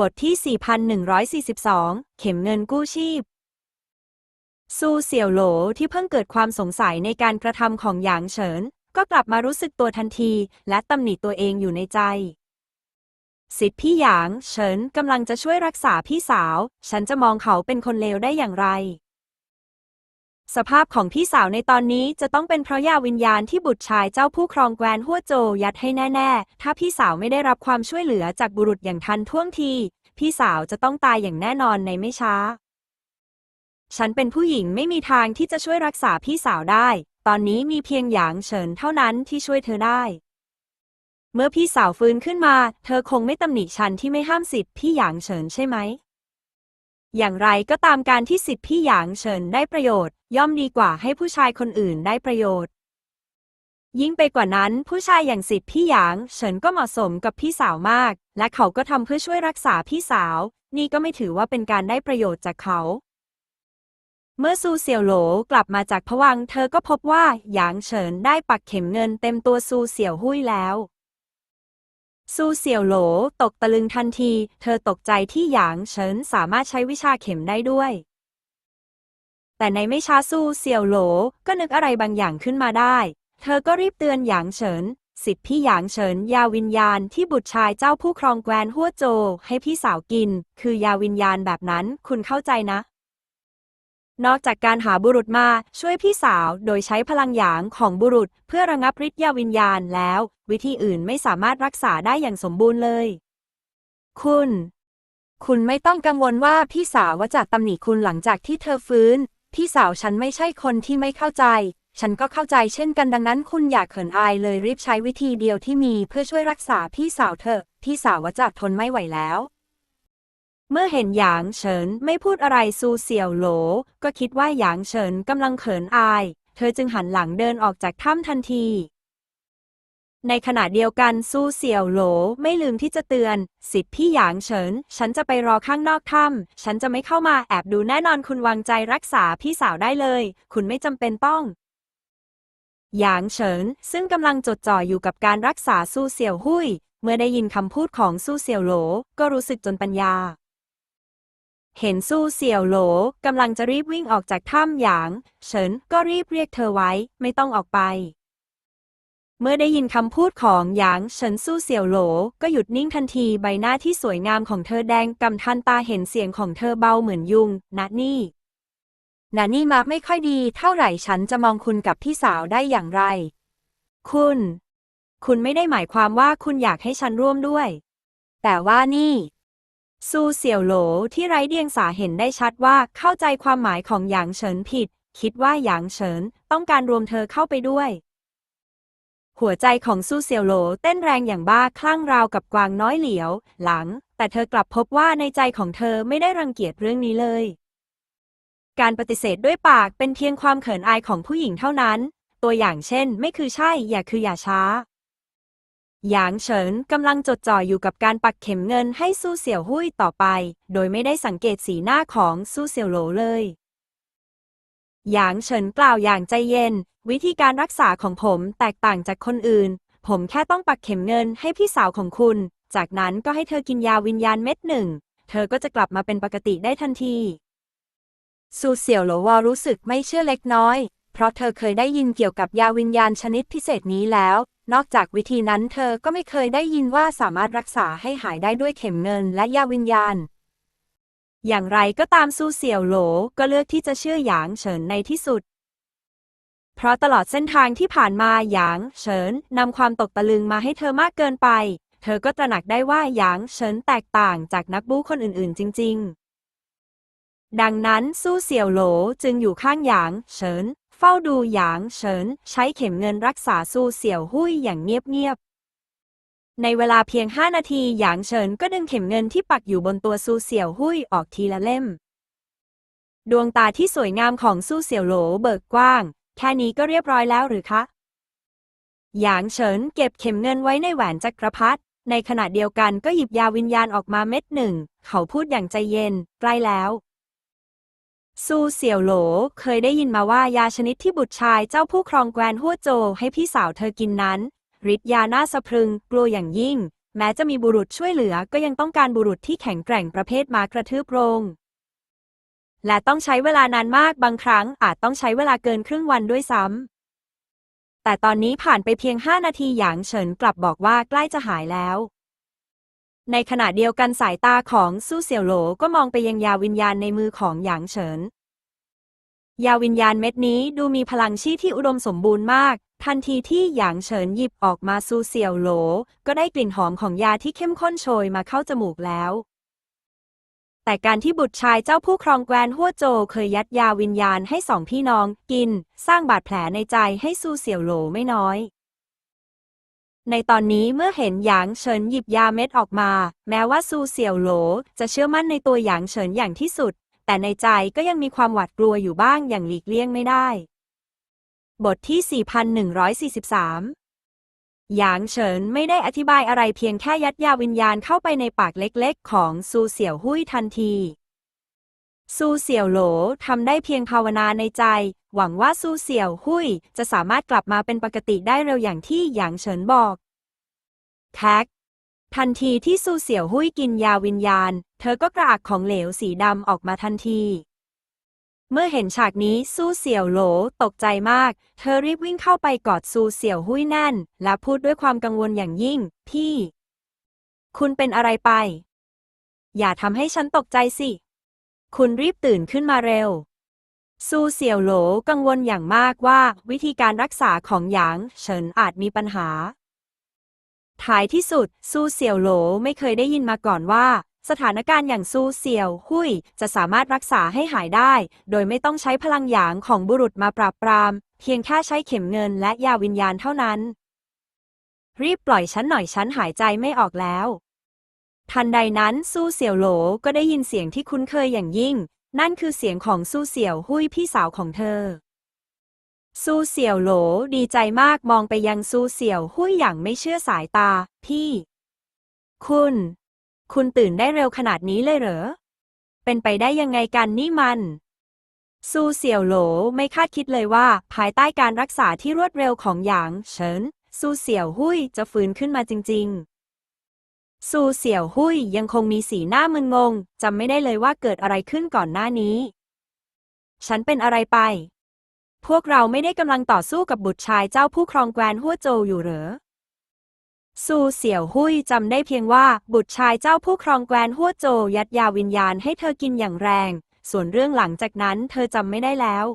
บทที่ 4142 เข็มเงินกู้ชีพ ซูเสี่ยวโหลที่เพิ่งเกิดความสงสัยในการกระทำของหยางเฉิน ก็กลับมารู้สึกตัวทันที และตำหนิตัวเองอยู่ในใจ สิทธิพี่หยางเฉินกำลังจะช่วยรักษาพี่สาว ฉันจะมองเขาเป็นคนเลวได้อย่างไร สภาพของพี่สาวในตอนนี้จะต้องเป็นเพราะยาวิญญาณที่บุตรชายเจ้าผู้ครองแคว้นหัวโจยัดให้แน่ ๆ ถ้าพี่สาวไม่ได้รับความช่วยเหลือจากบุรุษอย่างทันท่วงที พี่สาวจะต้องตายอย่างแน่นอนในไม่ช้า ฉันเป็นผู้หญิงไม่มีทางที่จะช่วยรักษาพี่สาวได้ ตอนนี้มีเพียงหยางเฉินเท่านั้นที่ช่วยเธอได้ เมื่อพี่สาวฟื้นขึ้นมา เธอคงไม่ตำหนิฉันที่ไม่ห้ามสิทธิ์พี่หยางเฉินใช่ไหม อย่างไรก็ตามการที่สิทธิพี่หยางเฉินได้ประโยชน์ ย่อมดีกว่าให้ผู้ชายคนอื่นได้ประโยชน์ ยิ่งไปกว่านั้นผู้ชายอย่างสิทธิพี่หยางเฉินก็เหมาะสมกับพี่สาวมาก และเขาก็ทำเพื่อช่วยรักษาพี่สาว นี่ก็ไม่ถือว่าเป็นการได้ประโยชน์จากเขา เมื่อซูเสี่ยวโหลกลับมาจากผวัง เธอก็พบว่าหยางเฉินได้ปักเข็มเงินเต็มตัวซูเสี่ยวหุ้ยแล้ว ซูเสี่ยวโหลตกตะลึงทันที เธอตกใจที่หยางเฉินสามารถใช้วิชาเข็มได้ด้วย แต่ในไม่ช้าซูเสี่ยวโหลก็นึกอะไรบางอย่างขึ้นมาได้ เธอก็รีบเตือนหยางเฉินสิทธิ์พี่หยางเฉินยาวิญญาณที่บุตรชายเจ้าผู้ครองแคว้นหัวโจ ให้พี่สาวกิน คือยาวิญญาณแบบนั้นคุณเข้าใจนะ นอกจากการหาบุรุษมาช่วยพี่สาวโดยใช้พลังหยางของบุรุษ เพื่อระงับฤทธิ์ยาวิญญาณแล้ว วิธีอื่นไม่สามารถรักษาได้อย่างสมบูรณ์เลย คุณ คุณไม่ต้องกังวลว่าพี่สาวว่าจะตำหนิคุณหลังจากที่เธอฟื้น พี่สาวฉันไม่ใช่คนที่ไม่เข้าใจ ฉันก็เข้าใจเช่นกันดังนั้น คุณอย่าเขินอายเลยรีบใช้วิธีเดียวที่มีเพื่อช่วยรักษาพี่สาวเธอะพี่สาวว่าจะทนไม่ไหวแล้ว เมื่อเห็นหยางเฉินไม่พูดอะไรซูเสี่ยวโหล ก็คิดว่าหยางเฉินกำลังเขินอาย เธอจึงหันหลังเดินออกจากถ้ำทันที ในขณะเดียวกันซูเสี่ยวโหลไม่ลืมที่จะเตือน สิทธิ์พี่หยางเฉิน ฉันจะไปรอข้างนอกถ้ำฉันจะไม่เข้ามาแอบดูแน่นอนคุณวางใจรักษาพี่สาวได้เลย คุณไม่จำเป็นต้องหยางเฉิน ซึ่งกำลังจดจ่ออยู่กับการรักษาซูเสี่ยวหุยเมื่อได้ยินคำพูดของซูเสี่ยวโหล ก็รู้สึกจนปัญญา เห็นซูเสี่ยวโหลกำลังจะรีบวิ่งออกจากถ้ำหยาง เฉินก็รีบเรียกเธอไว้ ไม่ต้องออกไป เมื่อได้ยินคำพูดของหยางเฉินซูเสี่ยวโหลก็หยุดนิ่งทันทีใบหน้าที่สวยงามของเธอแดงกำทันตาเห็นเสียงของเธอเบาเหมือนยุงนะนี่นานี่มาไม่ค่อยดีเท่าไหร่ฉันจะมองคุณกับพี่สาวได้อย่างไร คุณ คุณไม่ได้หมายความว่าคุณอยากให้ฉันร่วมด้วย แต่ว่านี่ ซูเสี่ยวโหลที่ไร้เดียงสาเห็นได้ชัดว่าเข้าใจความหมายของหยางเฉินผิด คิดว่าหยางเฉินต้องการรวมเธอเข้าไปด้วย หัวใจของซูเสี่ยวโหลเต้นแรงอย่างบ้าคลั่งราวกับกวางน้อยเหลียว หลัง แต่เธอกลับพบว่าในใจของเธอไม่ได้รังเกียจเรื่องนี้เลย การปฏิเสธด้วยปากเป็นเพียงความเขินอายของผู้หญิงเท่านั้น ตัวอย่างเช่น ไม่คือใช่อย่าคืออย่าช้า หยางเฉินกำลังจดจ่ออยู่กับการปักเข็มเงินให้สู้เสี่ยวหุ้ยต่อไป โดยไม่ได้สังเกตสีหน้าของสู้เสี่ยวโหลเลย หยางเฉินกล่าวอย่างใจเย็น วิธีการรักษาของผมแตกต่างจากคนอื่น ผมแค่ต้องปักเข็มเงินให้พี่สาวของคุณ จากนั้นก็ให้เธอกินยาวิญญาณเม็ดหนึ่ง เธอก็จะกลับมาเป็นปกติได้ทันทีซูเสี่ยวโหลวอรู้สึกไม่เชื่อเล็กน้อย เพราะเธอเคยได้ยินเกี่ยวกับยาวิญญาณชนิดพิเศษนี้แล้ว นอกจากวิธีนั้นเธอก็ไม่เคยได้ยินว่าสามารถรักษาให้หายได้ด้วยเข็มเงินและยาวิญญาณ อย่างไรก็ตามซูเสี่ยวโหลก็เลือกที่จะเชื่อหยางเฉินในที่สุด เพราะตลอดเส้นทางที่ผ่านมาหยางเฉินนำความตกตะลึงมาให้เธอมากเกินไป เธอก็ตระหนักได้ว่าหยางเฉินแตกต่างจากนักบู๊คนอื่นๆ จริง ๆ ดังนั้นสู้เสี่ยวโหลจึงอยู่ข้างหยางเฉิน ฝ้าดูหยางเฉิน ใช้เข็มเงินรักษาสู้เสี่ยวหุ้ยอย่างเงียบๆ ในเวลาเพียง5นาทีหยางเฉินก็ดึงเข็มเงินที่ปักอยู่บนตัวซูเสี่ยวหุ้ยออกทีละเล่ม ดวงตาที่สวยงามของสู้เสี่ยวโหลเบิกกว้าง แค่นี้ก็เรียบร้อยแล้วหรือคะ หยางเฉินเก็บเข็มเงินไว้ในแหวนจักรพรรดิ ในขณะเดียวกันก็หยิบยาวิญญาณออกมาเม็ดหนึ่ง เขาพูดอย่างใจเย็น ใกล้แล้ว ซูเสี่ยวโหลเคยได้ยินมาว่ายาชนิดที่บุตรชายเจ้าผู้ครองแคว้นหัวโจให้พี่สาวเธอกินนั้นฤทธิ์ยาน่าสะพรึงกลัวอย่างยิ่ง แม้จะมีบุรุษช่วยเหลือก็ยังต้องการบุรุษที่แข็งแกร่งประเภทมากระทืบโรง และต้องใช้เวลานานมากบางครั้งอาจต้องใช้เวลาเกินครึ่งวันด้วยซ้ำแต่ตอนนี้ผ่านไปเพียง5นาทีหยางเฉินกลับบอกว่าใกล้จะหายแล้ว ในขณะเดียวกันสายตาของสู้เสี่ยวโหลก็มองไปยังยาวิญญาณในมือของหยางเฉิน ยาวิญญาณเม็ดนี้ดูมีพลังชีที่อุดมสมบูรณ์มาก ทันทีที่หยางเฉินหยิบออกมาสู้เสี่ยวโหล ก็ได้กลิ่นหอมของยาที่เข้มข้นโชยมาเข้าจมูกแล้ว แต่การที่บุตรชายเจ้าผู้ครองแคว้นฮั่วโจเคยยัดยาวิญญาณให้สองพี่น้องกิน สร้างบาดแผลในใจให้สู้เสี่ยวโหลไม่น้อย ในตอนนี้เมื่อเห็นหยางเฉินหยิบยาเม็ดออกมา แม้ว่าซูเสี่ยวโหลจะเชื่อมั่นในตัวหยางเฉินอย่างที่สุด แต่ในใจก็ยังมีความหวาดกลัวอยู่บ้างอย่างหลีกเลี่ยงไม่ได้ บทที่ 4143 หยางเฉินไม่ได้อธิบายอะไรเพียงแค่ยัดยาวิญญาณเข้าไปในปากเล็กๆ ของซูเสี่ยวหุ้ยทันทีซูเสี่ยวโหลทำได้เพียงภาวนาในใจ หวังว่าซูเสี่ยวหุยจะสามารถกลับมาเป็นปกติได้เร็วอย่างที่หยางเฉินบอกแท็กทันทีที่ซูเสี่ยวหุยกินยาวิญญาณ เธอก็กระอักของเหลวสีดำออกมาทันที เมื่อเห็นฉากนี้ซูเสี่ยวโหลตกใจมาก เธอรีบวิ่งเข้าไปกอดซูเสี่ยวหุยแน่น และพูดด้วยความกังวลอย่างยิ่ง พี่ คุณเป็นอะไรไป อย่าทำให้ฉันตกใจสิ คุณรีบตื่นขึ้นมาเร็ว ซูเสี่ยวโหลกังวลอย่างมากว่าวิธีการรักษาของหยางเฉินอาจมีปัญหา ท้ายที่สุด ซูเสี่ยวโหลไม่เคยได้ยินมาก่อนว่า สถานการณ์อย่างซูเสี่ยวหุยจะสามารถรักษาให้หายได้ โดยไม่ต้องใช้พลังหยางของบุรุษมาปราบปราม เพียงแค่ใช้เข็มเงินและยาวิญญาณเท่านั้น รีบปล่อยฉันหน่อยฉันหายใจไม่ออกแล้วทันใดนั้นสู้เสี่ยวโหลก็ได้ยินเสียงที่คุ้นเคยอย่างยิ่ง นั่นคือเสียงของสู้เสี่ยวหุยพี่สาวของเธอสู้เสี่ยวโหลดีใจมากมองไปยังสู้เสี่ยวหุยอย่างไม่เชื่อสายตา พี่ คุณ คุณตื่นได้เร็วขนาดนี้เลยเหรอ เป็นไปได้ยังไงกันนี่มันสู้เสี่ยวโหลไม่คาดคิดเลยว่า ภายใต้การรักษาที่รวดเร็วของหยางเฉินสู้เสี่ยวหุยจะฟื้นขึ้นมาจริงๆ ซูเสี่ยวหุยยังคงมีสีหน้ามึนงงจำไม่ได้เลยว่าเกิดอะไรขึ้นก่อนหน้านี้ ฉันเป็นอะไรไป พวกเราไม่ได้กำลังต่อสู้กับบุตรชายเจ้าผู้ครองแคว้นฮั่วโจอยู่เหรอซูเสี่ยวหุยจำได้เพียงว่าบุตรชายเจ้าผู้ครองแคว้นฮั่วโจยัดยาวิญญาณให้เธอกินอย่างแรง ส่วนเรื่องหลังจากนั้นเธอจำไม่ได้แล้ว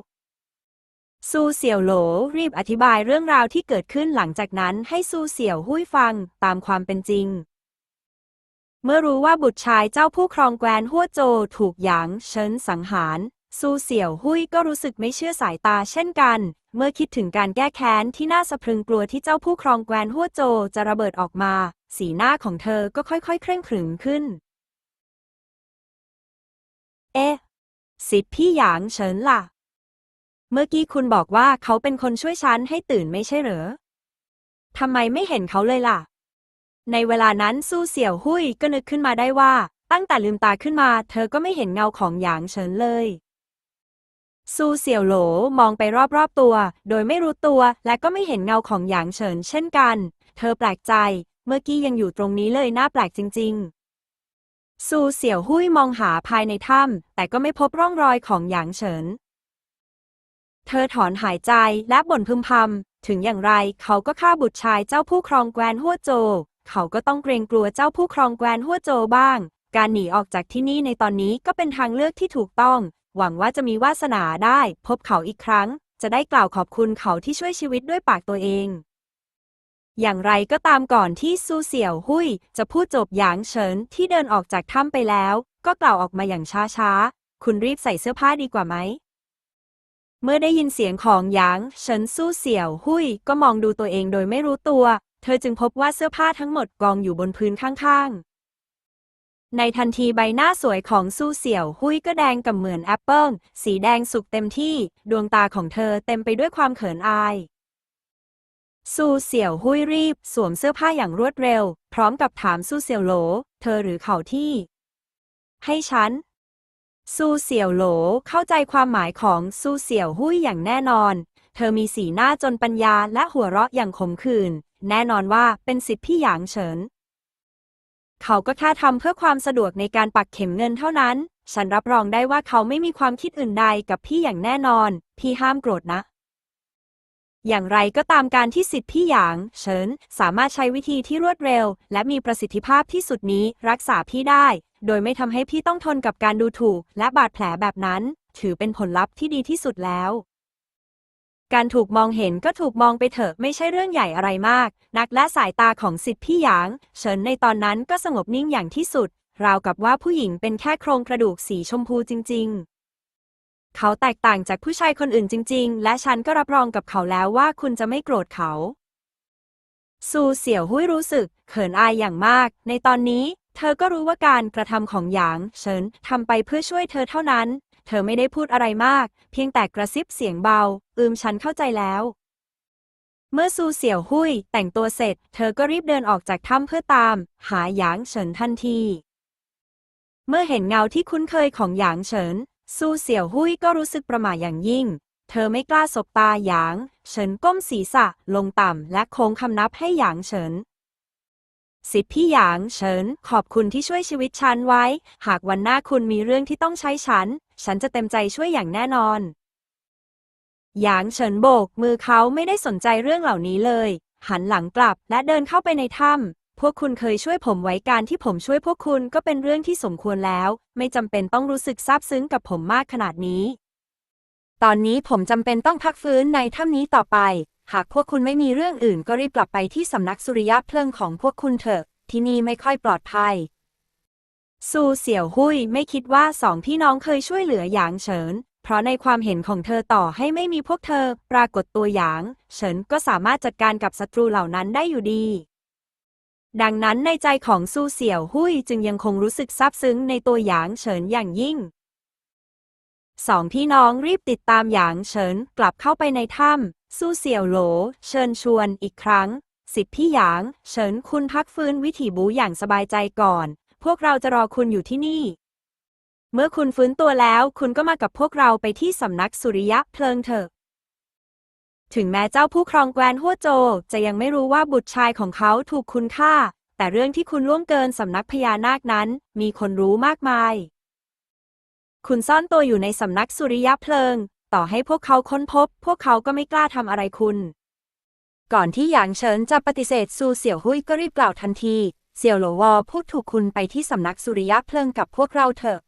ซูเสี่ยวโหลรีบอธิบายเรื่องราวที่เกิดขึ้นหลังจากนั้นให้ซูเสี่ยวหุยฟังตามความเป็นจริง เมื่อรู้ว่าบุตรชายเจ้าผู้ครองแคว้นฮั่วโจถูกหยางเฉินสังหาร ซูเสี่ยวหุยก็รู้สึกไม่เชื่อสายตาเช่นกัน เมื่อคิดถึงการแก้แค้นที่น่าสะพรึงกลัวที่เจ้าผู้ครองแคว้นฮั่วโจจะระเบิดออกมา สีหน้าของเธอก็ค่อยๆ เคร่งขรึมขึ้น เอ๊ะสิทธิพี่หยางเฉินล่ะ เมื่อกี้คุณบอกว่าเขาเป็นคนช่วยฉันให้ตื่นไม่ใช่เหรอทำไมไม่เห็นเขาเลยล่ะ ในเวลานั้นสู้เสี่ยวหุยก็นึกขึ้นมาได้ว่า ตั้งแต่ลืมตาขึ้นมา เธอก็ไม่เห็นเงาของหยางเฉินเลย สู้เสี่ยวโหลมองไปรอบๆตัว โดยไม่รู้ตัวและก็ไม่เห็นเงาของหยางเฉินเช่นกัน เธอแปลกใจ เมื่อกี้ยังอยู่ตรงนี้เลยน่าแปลกจริงๆซูเสี่ยวหุยมองหาภายในถ้ำแต่ก็ไม่พบร่องรอยของหยางเฉิน เธอถอนหายใจและบ่นพึมพำถึงอย่างไรเขาก็ฆ่าบุตรชายเจ้าผู้ครองแคว้นฮั่วโจ เขาก็ต้องเกรงกลัวเจ้าผู้ครองแคว้นฮั่วโจบ้าง การหนีออกจากที่นี่ในตอนนี้ก็เป็นทางเลือกที่ถูกต้อง หวังว่าจะมีวาสนาได้ พบเขาอีกครั้ง จะได้กล่าวขอบคุณเขาที่ช่วยชีวิตด้วยปากตัวเอง อย่างไรก็ตามก่อนที่ซูเสี่ยวหุยจะพูดจบหยางเฉินที่เดินออกจากถ้ำไปแล้ว ก็กล่าวออกมาอย่างช้าๆ คุณรีบใส่เสื้อผ้าดีกว่าไหมเมื่อได้ยินเสียงของหยางเฉินสู้เสี่ยว หุยก็มองดูตัวเองโดยไม่รู้ตัว เธอจึงพบว่าเสื้อผ้าทั้งหมดกองอยู่บนพื้นข้างๆ ในทันทีใบหน้าสวยของสู้เสี่ยว หุยก็แดงกับเหมือนแอปเปิลสีแดงสุกเต็มที่ ดวงตาของเธอเต็มไปด้วยความเขินอายสู้เสี่ยวหุยรีบ สวมเสื้อผ้าอย่างรวดเร็ว พร้อมกับถามสู้เสี่ยวโหล เธอหรือเขาที่ ให้ฉันสู้เสี่ยวโหลเข้าใจความหมายของสู้เสี่ยวหุยอย่างแน่นอน เธอมีสีหน้าจนปัญญาและหัวเราะอย่างขมขื่น แน่นอนว่าเป็นสิทธิพี่หยางเฉิน เขาก็แค่ทำเพื่อความสะดวกในการปักเข็มเงินเท่านั้น ฉันรับรองได้ว่าเขาไม่มีความคิดอื่นใดกับพี่อย่างแน่นอน พี่ห้ามโกรธนะ อย่างไรก็ตามการที่สิทธิ์พี่หยางเฉินสามารถใช้วิธีที่รวดเร็ว และมีประสิทธิภาพที่สุดนี้รักษาพี่ได้ โดยไม่ทำให้พี่ต้องทนกับการดูถูก และบาดแผลแบบนั้น ถือเป็นผลลัพธ์ที่ดีที่สุดแล้ว การถูกมองเห็นก็ถูกมองไปเถอะไม่ใช่เรื่องใหญ่อะไรมาก นักและสายตาของสิทธิ์พี่หยาง เฉินในตอนนั้นก็สงบนิ่งอย่างที่สุด ราวกับว่าผู้หญิงเป็นแค่โครงกระดูกสีชมพูจริง ๆ เขาแตกต่างจากผู้ชายคนอื่นจริง ๆ และฉันก็รับรองกับเขาแล้วว่าคุณจะไม่โกรธเขา ซูเสี่ยวหุ้ยรู้สึก เขินอายอย่างมาก ในตอนนี้ เธอก็รู้ว่าการกระทำของหยาง เฉินทำไปเพื่อช่วยเธอเท่านั้น เธอไม่ได้พูดอะไรมาก เพียงแต่กระซิบเสียงเบา อืมฉันเข้าใจแล้ว เมื่อซูเสี่ยวหุยแต่งตัวเสร็จ เธอก็รีบเดินออกจากถ้ำเพื่อตาม หาหยางเฉินทันที เมื่อเห็นเงาที่คุ้นเคยของหยางเฉิน ซูเสี่ยวหุยก็รู้สึกประหม่าอย่างยิ่ง เธอไม่กล้าสบตาหยาง เฉินก้มศีรษะ ลงต่ำและโค้งคำนับให้หยางเฉินสิทธิพี่หยางเฉิน ขอบคุณที่ช่วยชีวิตฉันไว้ หากวันหน้าคุณมีเรื่องที่ต้องใช้ฉัน ฉันจะเต็มใจช่วยอย่างแน่นอน หยางเฉินโบก มือเขาไม่ได้สนใจเรื่องเหล่านี้เลย หันหลังกลับและเดินเข้าไปในถ้ำพวกคุณเคยช่วยผมไว้การที่ผมช่วยพวกคุณก็เป็นเรื่องที่สมควรแล้ว ไม่จำเป็นต้องรู้สึกซาบซึ้งกับผมมากขนาดนี้ ตอนนี้ผมจำเป็นต้องพักฟื้นในถ้ำนี้ต่อไป หากพวกคุณไม่มีเรื่องอื่นก็รีบกลับไปที่สำนักสุริยะเพลิงของพวกคุณเถอะ ที่นี่ไม่ค่อยปลอดภัย ซูเสี่ยวหุยไม่คิดว่าสองพี่น้องเคยช่วยเหลือหยางเฉิน เพราะในความเห็นของเธอต่อให้ไม่มีพวกเธอ ปรากฏตัวหยาง เฉินก็สามารถจัดการกับศัตรูเหล่านั้นได้อยู่ดี ดังนั้นในใจของซูเสี่ยวหุยจึงยังคงรู้สึกซาบซึ้งในตัวหยางเฉินอย่างยิ่งสองพี่น้องรีบติดตามหยางเฉินกลับเข้าไปในถ้ำซูเสี่ยวโหล เชิญชวนอีกครั้ง สิทธิพี่หยาง เฉินคุณพักฟื้นวิถีบูอย่างสบายใจก่อน พวกเราจะรอคุณอยู่ที่นี่ เมื่อคุณฟื้นตัวแล้ว คุณก็มากับพวกเราไปที่สำนักสุริยะเพลิงเถอะ ถึงแม้เจ้าผู้ครองแคว้นฮั่วโจ จะยังไม่รู้ว่าบุตรชายของเขาถูกคุณฆ่า แต่เรื่องที่คุณล่วงเกินสำนักพญานาคนั้น มีคนรู้มากมาย คุณซ่อนตัวอยู่ในสำนักสุริยะเพลิง ต่อให้พวกเขาค้นพบ พวกเขาก็ไม่กล้าทำอะไรคุณก่อนที่หยางเฉินจะปฏิเสธซูเสี่ยวหุ้ยก็รีบกล่าวทันที เสี่ยวโหลวอพูดถูกคุณไปที่สำนักสุริยะเพลิงกับพวกเราเถอะ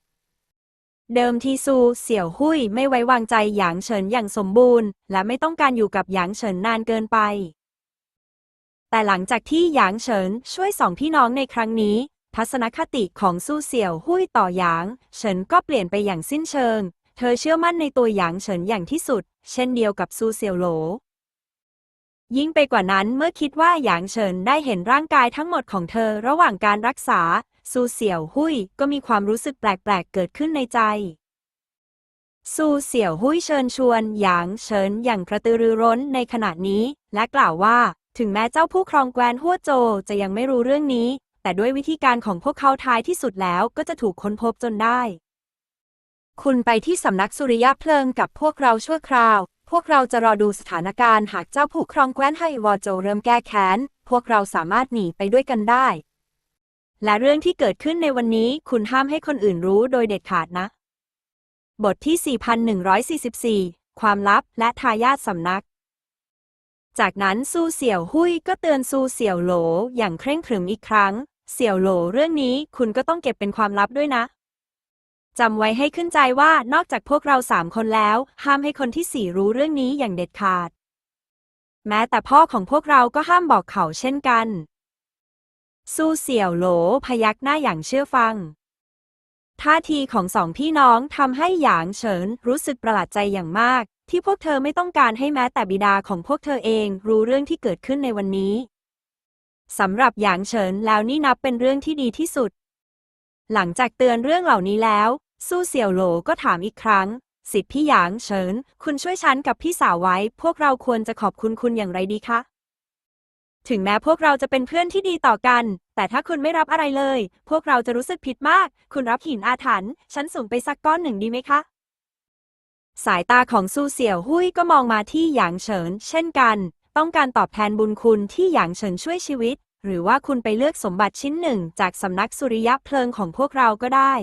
เดิมทีซู เสี่ยวหุ้ยไม่ไว้วางใจหยางเฉินอย่างสมบูรณ์ และไม่ต้องการอยู่กับหยางเฉินนานเกินไป แต่หลังจากที่หยางเฉินช่วยสองพี่น้องในครั้งนี้ ทัศนคติของซูเสี่ยวหุ้ยต่อหยาง เฉินก็เปลี่ยนไปอย่างสิ้นเชิง เธอเชื่อมั่นในตัวหยางเฉินอย่างที่สุด เช่นเดียวกับซูเสี่ยวโหล ยิ่งไปกว่านั้นเมื่อคิดว่าหยางเฉินได้เห็นร่างกายทั้งหมดของเธอระหว่างการรักษา ซูเสี่ยวหุยก็มีความรู้สึกแปลกๆ เกิดขึ้นในใจ ซูเสี่ยวหุยเชิญชวนหยางเฉินอย่างกระตือรือร้นในขณะนี้ และกล่าวว่า ถึงแม้เจ้าผู้ครองแคว้นฮัวโจจะยังไม่รู้เรื่องนี้ แต่ด้วยวิธีการของพวกเขาท้ายที่สุดแล้วก็จะถูกค้นพบจนได้ คุณไปที่สำนักสุริยะเพลิงกับพวกเราชั่วคราว พวกเราจะรอดูสถานการณ์หากเจ้าผู้ครองแคว้นไฮวอโจเริ่มแก้แค้น พวกเราสามารถหนีไปด้วยกันได้ และเรื่องที่เกิดขึ้นในวันนี้คุณห้ามให้คนอื่นรู้โดยเด็ดขาดนะ บทที่ 4144 ความลับและทายาทสำนัก จากนั้นซูเสี่ยวหุยก็เตือนซูเสี่ยวโหลอย่างเคร่งขรึมอีกครั้ง เสี่ยวโหลเรื่องนี้คุณก็ต้องเก็บเป็นความลับด้วยนะ จำไว้ให้ขึ้นใจว่านอกจากพวกเราสามคนแล้ว ห้ามให้คนที่สี่รู้เรื่องนี้อย่างเด็ดขาด แม้แต่พ่อของพวกเราก็ห้ามบอกเขาเช่นกัน ซูเสี่ยวโหลพยักหน้าอย่างเชื่อฟัง ท่าทีของสองพี่น้องทำให้หยางเฉินรู้สึกประหลาดใจอย่างมาก ที่พวกเธอไม่ต้องการให้แม้แต่บิดาของพวกเธอเองรู้เรื่องที่เกิดขึ้นในวันนี้สำหรับหยางเฉินแล้วนี่นับเป็นเรื่องที่ดีที่สุดหลังจากเตือนเรื่องเหล่านี้แล้ว สู้เสี่ยวโหลก็ถามอีกครั้ง สิทธิพี่หยางเฉิน คุณช่วยฉันกับพี่สาวไว้ พวกเราควรจะขอบคุณคุณอย่างไรดีคะ ถึงแม้พวกเราจะเป็นเพื่อนที่ดีต่อกัน แต่ถ้าคุณไม่รับอะไรเลย พวกเราจะรู้สึกผิดมาก คุณรับหินอาถรรพ์ฉันส่งไปสักก้อนหนึ่งดีไหมคะ สายตาของซูเสี่ยวหุ้ยก็มองมาที่หยางเฉิน เช่นกัน ต้องการตอบแทนบุญคุณที่หยางเฉินช่วยชีวิต หรือว่าคุณไปเลือกสมบัติชิ้นหนึ่ง จากสำนักสุริยะเพลิงของพวกเราก็ได้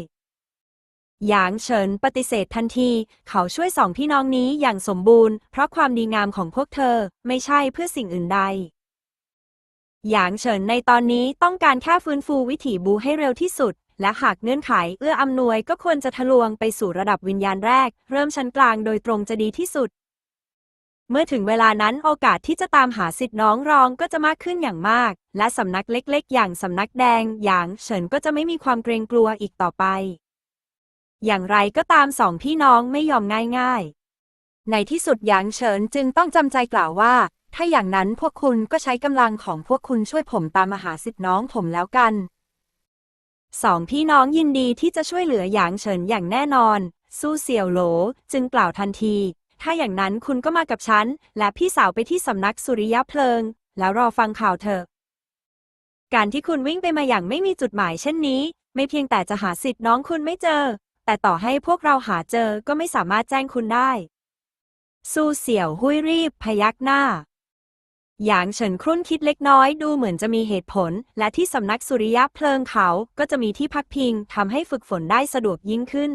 หยางเฉินปฏิเสธทันที เขาช่วยสองพี่น้องนี้อย่างสมบูรณ์ เพราะความดีงามของพวกเธอไม่ใช่เพื่อสิ่งอื่นใด หยางเฉินในตอนนี้ต้องการแค่ฟื้นฟูวิถีบูให้เร็วที่สุด และหากเงื่อนไขเอื้ออำนวยก็ควรจะทะลวงไปสู่ระดับวิญญาณแรก เริ่มชั้นกลางโดยตรงจะดีที่สุด เมื่อถึงเวลานั้นโอกาสที่จะตามหาสิทธิ์น้องรองก็จะมากขึ้นอย่างมาก และสำนักเล็ก ๆ อย่างสำนักแดงหยางเฉินก็จะไม่มีความเกรงกลัวอีกต่อไป อย่างไรก็ตามสองพี่น้องไม่ยอมง่ายๆ ในที่สุดหยางเฉินจึงต้องจำใจกล่าวว่า ถ้าอย่างนั้นพวกคุณก็ใช้กำลังของพวกคุณช่วยผมตามมาหาสิทธิ์น้องผมแล้วกันสองพี่น้องยินดีที่จะช่วยเหลือหยางเฉินอย่างแน่นอน สู้เสี่ยวโหลจึงกล่าวทันที ถ้าอย่างนั้นคุณก็มากับฉัน และพี่สาวไปที่สำนักสุริยะเพลิง แล้วรอฟังข่าวเถอะ การที่คุณวิ่งไปมาอย่างไม่มีจุดหมายเช่นนี้ ไม่เพียงแต่จะหาสิทธิ์น้องคุณไม่เจอ แต่ต่อให้พวกเราหาเจอก็ไม่สามารถแจ้งคุณได้สู้เสี่ยวหุยรีบพยักหน้า หยางเฉินครุ่นคิดเล็กน้อยดูเหมือนจะมีเหตุผล และที่สำนักสุริยะเพลิงเขาก็จะมีที่พักพิงทำให้ฝึกฝนได้สะดวกยิ่งขึ้น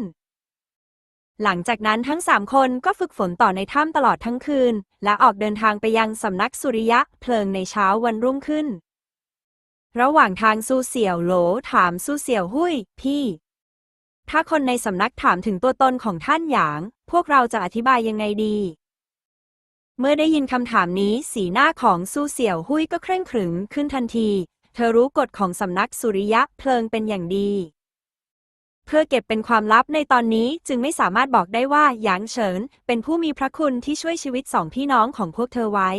หลังจากนั้นทั้งสามคนก็ฝึกฝนต่อในถ้ำตลอดทั้งคืน และออกเดินทางไปยังสำนักสุริยะเพลิงในเช้าวันรุ่งขึ้น ระหว่างทางซูเสี่ยวโหลถามซูเสี่ยวหุยพี่ ถ้าคนในสำนักถามถึงตัวตนของท่านหยาง พวกเราจะอธิบายยังไงดี เมื่อได้ยินคำถามนี้สีหน้าของซูเสี่ยวหุยก็เคร่งขรึมขึ้นทันที เธอรู้กฎของสำนักสุริยะเพลิงเป็นอย่างดี เพื่อเก็บเป็นความลับในตอนนี้จึงไม่สามารถบอกได้ว่าหยางเฉิน เป็นผู้มีพระคุณที่ช่วยชีวิตสองพี่น้องของพวกเธอไว้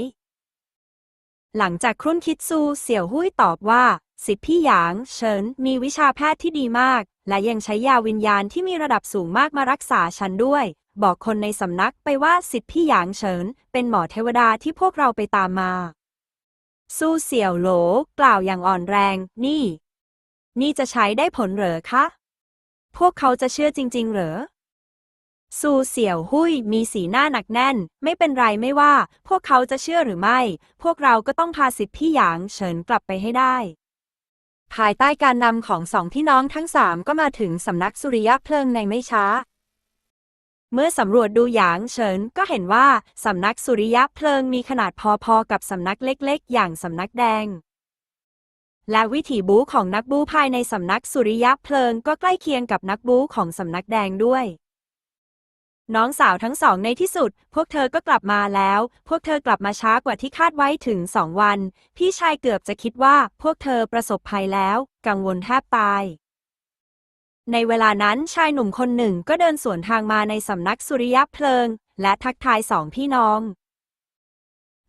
หลังจากครุ่นคิดซูเสี่ยวหุยตอบว่า สิทธิพี่หยางเฉินมีวิชาแพทย์ที่ดีมาก และยังใช้ยาวิญญาณที่มีระดับสูงมากมารักษาฉันด้วย บอกคนในสำนักไปว่าสิทธิพี่หยางเฉิน เป็นหมอเทวดาที่พวกเราไปตามมา สู้เสี่ยวโหลกล่าวอย่างอ่อนแรง นี่ นี่จะใช้ได้ผลเหรอคะ พวกเขาจะเชื่อจริง ๆ เหรอซูเสี่ยวหุยมีสีหน้าหนักแน่น ไม่เป็นไรไม่ว่า พวกเขาจะเชื่อหรือไม่ พวกเราก็ต้องพาสิทธิพี่หยางเฉินกลับไปให้ได้ ภายใต้การนำของสองพี่น้องทั้งสามก็มาถึงสำนักสุริยะเพลิงในไม่ช้า เมื่อสำรวจดูหยางเฉินก็เห็นว่าสำนักสุริยะเพลิงมีขนาดพอๆกับสำนักเล็กๆ อย่างสำนักแดง และวิถีบู๊ของนักบู๊ภายในสำนักสุริยะเพลิงก็ใกล้เคียงกับนักบู๊ของสำนักแดงด้วย น้องสาวทั้งสองในที่สุด พวกเธอก็กลับมาแล้ว พวกเธอกลับมาช้ากว่าที่คาดไว้ถึงสองวัน พี่ชายเกือบจะคิดว่าพวกเธอประสบภัยแล้ว กังวลแทบตาย ในเวลานั้นชายหนุ่มคนหนึ่งก็เดินสวนทางมาในสำนักสุริยะเพลิง และทักทายสองพี่น้อง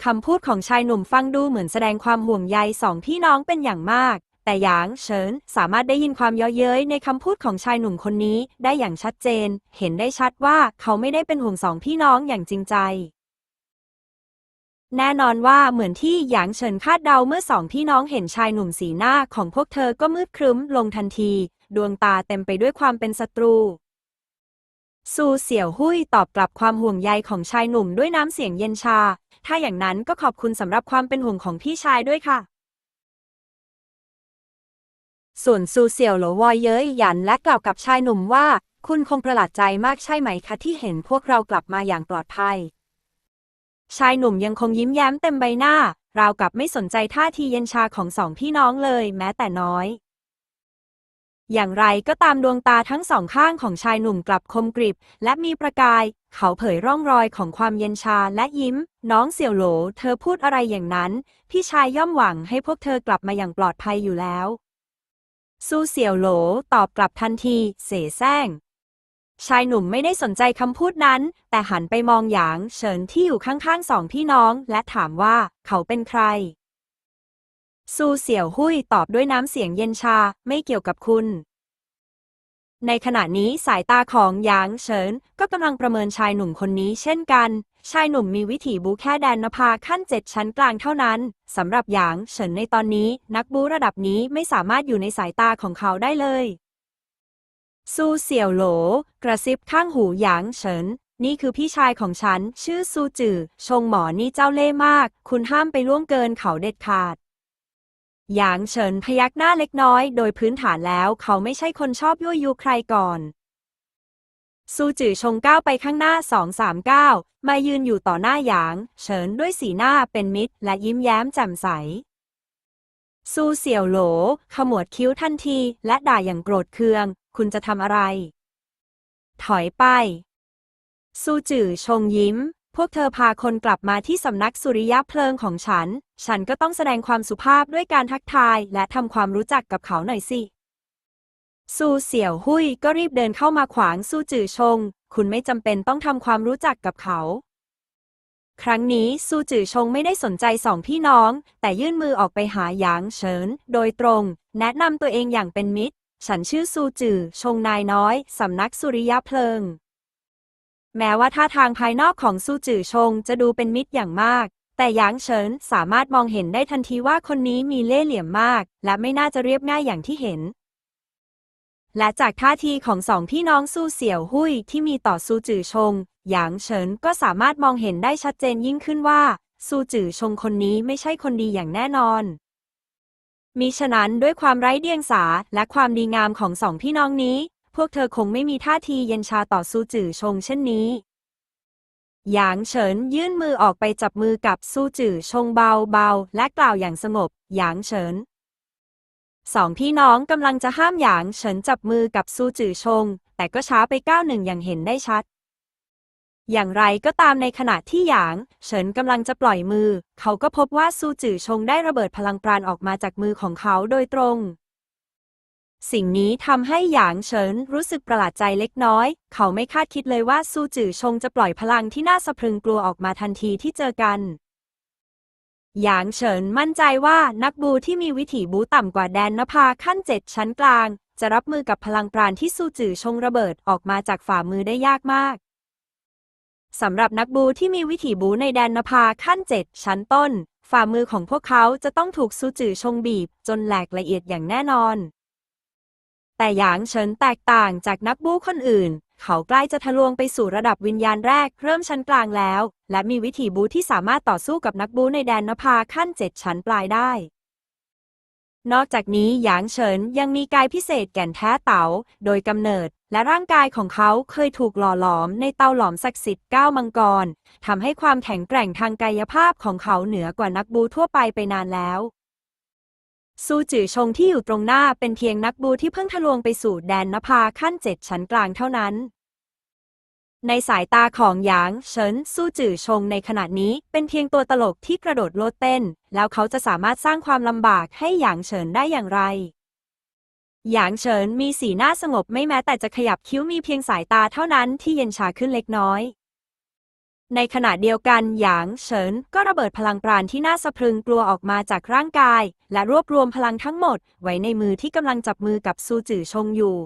คำพูดของชายหนุ่มฟังดูเหมือนแสดงความห่วงใยสองพี่น้องเป็นอย่างมาก แต่หยางเฉินสามารถได้ยินความเย้อเย้ยในคำพูดของชายหนุ่มคนนี้ได้อย่างชัดเจน เห็นได้ชัดว่าเขาไม่ได้เป็นห่วงสองพี่น้องอย่างจริงใจ แน่นอนว่าเหมือนที่หยางเฉินคาดเดาเมื่อสองพี่น้องเห็นชายหนุ่มสีหน้าของพวกเธอก็มืดครึ้มลงทันที ดวงตาเต็มไปด้วยความเป็นศัตรูซูเสี่ยวหุยตอบกลับความห่วงใยของชายหนุ่มด้วยน้ำเสียงเย็นชา ถ้าอย่างนั้นก็ขอบคุณสำหรับความเป็นห่วงของพี่ชายด้วยค่ะ ส่วนซูเสี่ยวโหลวอยเย้ยหยันและกล่าวกับชายหนุ่มว่า คุณคงประหลาดใจมากใช่ไหมคะที่เห็นพวกเรากลับมาอย่างปลอดภัย ชายหนุ่มยังคงยิ้มแย้มเต็มใบหน้า ราวกับไม่สนใจท่าทีเย็นชาของสองพี่น้องเลยแม้แต่น้อย อย่างไรก็ตามดวงตาทั้งสองข้างของชายหนุ่มกลับคมกริบ และมีประกาย เขาเผยร่องรอยของความเย็นชาและยิ้ม น้องเสี่ยวโหล เธอพูดอะไรอย่างนั้น พี่ชายย่อมหวังให้พวกเธอกลับมาอย่างปลอดภัยอยู่แล้ว สู้เสี่ยวโหลตอบกลับทันที เสแสร้ง ชายหนุ่มไม่ได้สนใจคำพูดนั้น แต่หันไปมองหยางเฉินที่อยู่ข้างๆสองพี่น้อง และถามว่าเขาเป็นใคร ซูเสี่ยวหุยตอบด้วยน้ำเสียงเย็นชาไม่เกี่ยวกับคุณ ในขณะนี้สายตาของหยางเฉินก็กำลังประเมินชายหนุ่มคนนี้เช่นกัน ชายหนุ่มมีวิถีบูแค่แดนนภาขั้นเจ็ดชั้นกลางเท่านั้น สำหรับหยางเฉินในตอนนี้ นักบูระดับนี้ไม่สามารถอยู่ในสายตาของเขาได้เลย ซูเสี่ยวโหล กระซิบข้างหูหยางเฉิน นี่คือพี่ชายของฉัน ชื่อซูจือ ชงหมอนี่เจ้าเล่ห์มาก คุณห้ามไปล่วงเกินเขาเด็ดขาดหยางเฉินพยักหน้าเล็กน้อย โดยพื้นฐานแล้วเขาไม่ใช่คนชอบยั่วยุใครก่อน ซูจือชงก้าวไปข้างหน้าสองสามก้าวมายืนอยู่ต่อหน้าหยาง เฉินด้วยสีหน้าเป็นมิตร และยิ้มแย้มแจ่มใส ซูเสี่ยวโหล ขมวดคิ้วทันที และด่าอย่างโกรธเคือง คุณจะทำอะไร ถอยไป ซูจือชงยิ้ม พวกเธอพาคนกลับมาที่สำนักสุริยะเพลิงของฉัน ฉันก็ต้องแสดงความสุภาพด้วยการทักทาย และทำความรู้จักกับเขาหน่อยสิ ซูเสี่ยวหุยก็รีบเดินเข้ามาขวางซูจือชง คุณไม่จำเป็นต้องทำความรู้จักกับเขา ครั้งนี้ซูจือชงไม่ได้สนใจสองพี่น้อง แต่ยื่นมือออกไปหาหยางเฉิน โดยตรง แนะนำตัวเองอย่างเป็นมิตร ฉันชื่อซูจือชงนายน้อยสำนักสุริยะเพลิง แม้ว่าท่าทางภายนอกของซูจือชงจะดูเป็นมิตรอย่างมาก แต่หยางเฉินสามารถมองเห็นได้ทันทีว่าคนนี้มีเล่ห์เหลี่ยมมาก และไม่น่าจะเรียบง่ายอย่างที่เห็น และจากท่าทีของสองพี่น้องซูเสี่ยวหุยที่มีต่อซูจือชง หยางเฉินก็สามารถมองเห็นได้ชัดเจนยิ่งขึ้นว่าซูจือชงคนนี้ไม่ใช่คนดีอย่างแน่นอน มิฉะนั้นด้วยความไร้เดียงสาและความดีงามของสองพี่น้องนี้ พวกเธอคงไม่มีท่าทีเย็นชาต่อซูจือชงเช่นนี้หยางเฉินยื่นมือออกไปจับมือกับซูจือชงเบาๆและกล่าวอย่างสงบหยางเฉิน สองพี่น้องกำลังจะห้ามหยางเฉินจับมือกับซูจือชง แต่ก็ช้าไปก้าวหนึ่งอย่างเห็นได้ชัด อย่างไรก็ตามในขณะที่หยาง เฉินกำลังจะปล่อยมือ เขาก็พบว่าซูจือชงได้ระเบิดพลังปราณออกมาจากมือของเขาโดยตรง สิ่งนี้ทำให้หยางเฉินรู้สึกประหลาดใจเล็กน้อย เขาไม่คาดคิดเลยว่าซูจือชงจะปล่อยพลังที่น่าสะพรึงกลัวออกมาทันทีที่เจอกัน หยางเฉินมั่นใจว่านักบูที่มีวิถีบูต่ำกว่าแดนนภาขั้นเจ็ดชั้นกลาง จะรับมือกับพลังปราณที่ซูจือชงระเบิดออกมาจากฝ่ามือได้ยากมากสำหรับนักบูที่มีวิถีบูในแดนนภาขั้นเจ็ดชั้นต้น ฝ่ามือของพวกเขาจะต้องถูกซูจือชงบีบ จนแหลกละเอียดอย่างแน่นอน แต่หยางเฉินแตกต่างจากนักบูคนอื่น เขาใกล้จะทะลวงไปสู่ระดับวิญญาณแรก เริ่มชั้นกลางแล้ว และมีวิถีบูที่สามารถต่อสู้กับนักบูในแดนนภาขั้นเจ็ดชั้นปลายได้ นอกจากนี้หยางเฉินยังมีกายพิเศษแก่นแท้เต๋าโดยกำเนิด และร่างกายของเขาเคยถูกหล่อหลอมในเตาหลอมศักดิ์สิทธิ์ก้าวมังกรทำให้ความแข็งแกร่งทางกายภาพของเขาเหนือกว่านักบูทั่วไปไปนานแล้ว ซูจือชงที่อยู่ตรงหน้าเป็นเพียงนักบูที่เพิ่งทะลวงไปสู่แดนนภาขั้นเจ็ดชั้นกลางเท่านั้น ในสายตาของหยางเฉินซูจือชงในขณะนี้เป็นเพียงตัวตลกที่กระโดดโลดเต้น แล้วเขาจะสามารถสร้างความลำบากให้หยางเฉินได้อย่างไร หยางเฉินมีสีหน้าสงบไม่แม้แต่จะขยับคิ้วมีเพียงสายตาเท่านั้นที่เย็นชาขึ้นเล็กน้อย ในขณะเดียวกันหยางเฉินก็ระเบิดพลังปราณที่น่าสะพรึงกลัวออกมาจากร่างกาย และรวบรวมพลังทั้งหมด ไว้ในมือที่กำลังจับมือกับซูจือชงอยู่